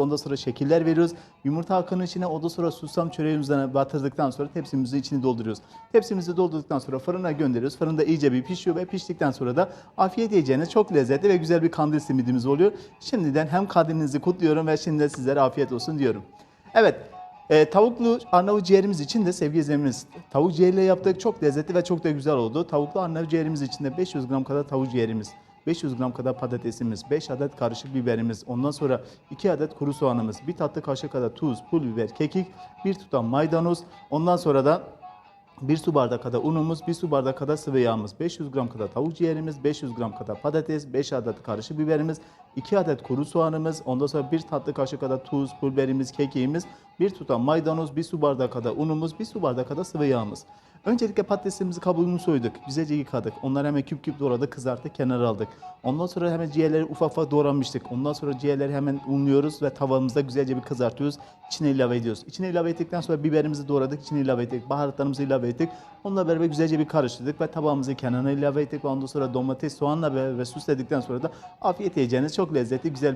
Ondan sonra şekiller veriyoruz. Yumurta akının içine ondan sonra susam çöreğimizden batırdıktan sonra tepsimizin içini dolduruyoruz. Tepsimizi doldurduktan sonra fırına gönderiyoruz. Fırında iyice bir pişiyor ve piştikten sonra da afiyet yiyeceğiniz çok lezzetli ve güzel bir kandil simidimiz oluyor. Şimdiden hem kandilinizi kutluyorum ve şimdiden sizlere afiyet olsun diyorum. Evet, e, tavuklu Arnavut ciğerimiz için de sevgili izleyenlerimiz tavuk ciğeriyle yaptık. Çok lezzetli ve çok da güzel oldu. Tavuklu Arnavut ciğerimiz için de 500 gram kadar tavuk ciğerimiz, 500 gram kadar patatesimiz, 5 adet karışık biberimiz, ondan sonra 2 adet kuru soğanımız, 1 tatlı kaşığı kadar tuz, pul biber, kekik, 1 tutam maydanoz, ondan sonra da 1 su bardak kadar unumuz, 1 su bardak kadar sıvı yağımız, 500 gram kadar tavuk ciğerimiz, 500 gram kadar patates, 5 adet karışık biberimiz, 2 adet kuru soğanımız, ondan sonra 1 tatlı kaşığı kadar tuz, pul biberimiz, kekiğimiz, 1 tutam maydanoz, 1 su bardak kadar unumuz, 1 su bardak kadar sıvı yağımız. Öncelikle patatesimizi kabuğunu soyduk, güzelce yıkadık. Onları hemen küp küp doğradık, kızarttık, kenara aldık. Ondan sonra hemen ciğerleri ufak ufak doğramıştık. Ondan sonra ciğerleri hemen unluyoruz ve tavamızda güzelce bir kızartıyoruz. İçine ilave ediyoruz. İçine ilave ettikten sonra biberimizi doğradık, içine ilave ettik. Baharatlarımızı ilave ettik. Onunla beraber güzelce bir karıştırdık ve tabağımızı kenarına ilave ettik. Ondan sonra domates, soğanla beraber süsledikten sonra da afiyet yiyeceğiniz çok lezzetli, güzel